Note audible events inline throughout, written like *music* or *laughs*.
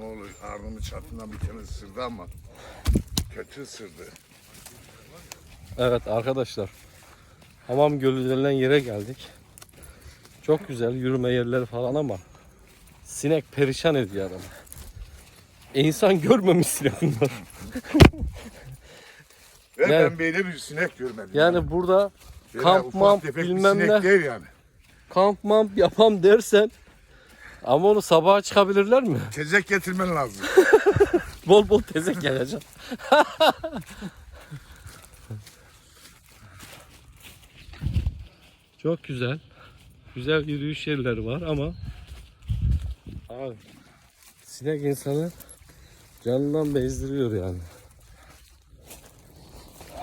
Amoğlu arnımın çatından bir tane ısırdı ama kötü ısırdı. Evet arkadaşlar. Hamam Gölü denilen yere geldik. Çok güzel yürüme yerleri falan ama sinek perişan ediyor adamı. E insan görmemiş sinek bunlar. *laughs* Ve Yani- ben böyle bir sinek görmedim. Yani burada Böyle kamp mamp bilmem ne. değil yani. kamp mamp yapam dersen ama onu sabaha çıkabilirler mi? Tezek getirmen lazım. *laughs* Bol bol tezek gelecek. *laughs* Çok güzel. Güzel yürüyüş yerleri var ama abi sinek insanı canından bezdiriyor yani.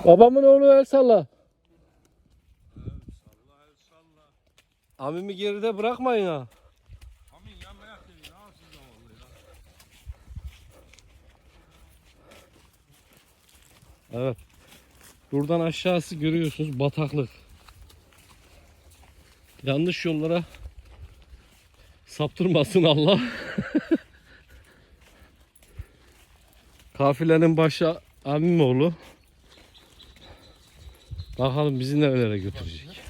Babamın oğlu el salla. Amimi geride bırakmayın ha. Evet. Buradan aşağısı görüyorsunuz bataklık. Yanlış yollara saptırmasın Allah. *laughs* Kafilenin başı Amimoğlu. Bakalım bizi nerelere götürecek.